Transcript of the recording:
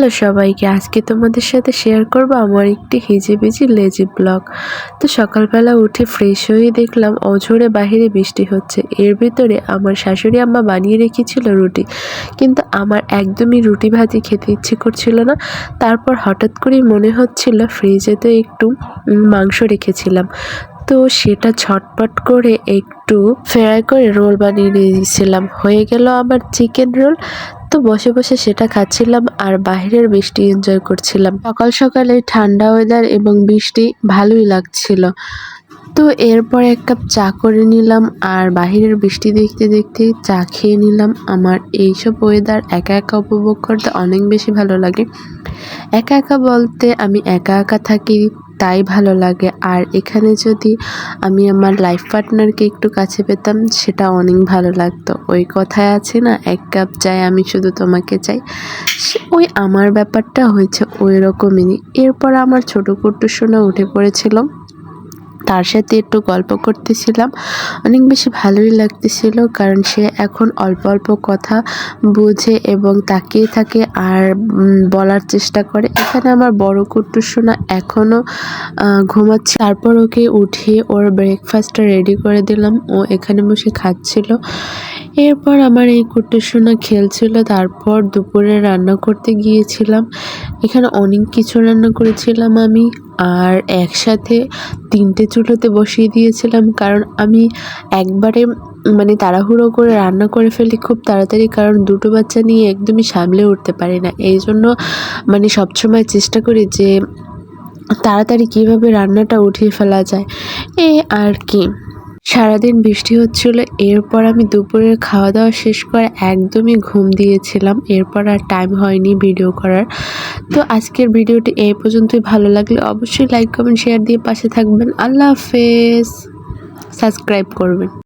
Hello সবাইকে, আজকে তোমাদের সাথে শেয়ার করব আমার একটি হিজিবিজি লেজি ব্লগ। তো সকালবেলা উঠে ফ্রেশ হয়ে দেখলাম অঝোরে বাহিরে বৃষ্টি হচ্ছে। এর ভিতরে আমার শাশুড়ি আম্মা বানিয়ে রেখেছিল রুটি, কিন্তু আমার একদমই রুটি ভাজি খেতে ইচ্ছে করছিল না। তারপর হঠাৎ করেই মনে হচ্ছিল ফ্রিজে তো একটু মাংস রেখেছিলাম। তো সেটা ছটপট করে একটু ফ্রাই করে রোল বানিয়ে নিয়েছিলাম। হয়ে গেল আমার চিকেন রোল তো বসে বসে সেটা খাচ্ছিলাম আর বাইরের বৃষ্টি এনজয় করছিলাম। সকাল সকালে ঠান্ডা ওয়েদার এবং বৃষ্টি ভালোই লাগছিল। তো এরপর এক কাপ চা করে নিলাম আর বাহিরের বৃষ্টি দেখতে দেখতে চা খেয়ে নিলাম। আমার এইসব ওয়েদার একা একা উপভোগ করতে অনেক বেশি ভালো লাগে। একা একা বলতে আমি একা একা থাকি তাই ভালো লাগে। আর এখানে যদি আমি আমার লাইফ পার্টনারকে একটু কাছে পেতাম, সেটা অনেক ভালো লাগতো। ওই কথায় আছে না, এক কাপ চাই, আমি শুধু তোমাকে চাই। ওই আমার ব্যাপারটা হয়েছে ওই রকমই। এরপর আমার ছোট কুট্টু সোনা উঠে পড়েছিল। তার সাথে একটু গল্প করতেছিলাম। অনেক বেশি ভালোই লাগতেছিল, কারণ সে এখন অল্প অল্প কথা বোঝে এবং তাকিয়ে থাকে আর বলার চেষ্টা করে। এখানে আমার বড় কুট্টু সোনা এখনও ঘুমাচ্ছে। তারপর ওকে উঠিয়ে ওর ব্রেকফাস্টটা রেডি করে দিলাম। ও এখানে বসে খাচ্ছিল। এরপর আমার এই কুট্টু সোনা খেলছিল। তারপর দুপুরে রান্না করতে গিয়েছিলাম। এখানে অনেক কিছু রান্না করেছিলাম আমি। আর একসাথে তিনটে চুলোতে বসিয়ে দিয়েছিলাম। কারণ আমি একবারে মানে তাড়াহুড়ো করে রান্না করে ফেলি খুব তাড়াতাড়ি, কারণ দুটো বাচ্চা নিয়ে একদমই সামলে উঠতে পারি না। এই জন্য মানে সবসময় চেষ্টা করি যে তাড়াতাড়ি কীভাবে রান্নাটা উঠিয়ে ফেলা যায়। এ আর কি। সারাদিন বৃষ্টি হচ্ছিল, এরপর আমি দুপুরের খাওয়া দাওয়া শেষ করে একদমই ঘুম দিয়েছিলাম। এরপর আর টাইম হয়নি ভিডিও করার। তো আজকের ভিডিওটি এই পর্যন্তই। ভালো লাগলে অবশ্যই লাইক কমেন্ট শেয়ার দিয়ে পাশে থাকবেন। আল্লাহ হাফেজ। সাবস্ক্রাইব করবেন।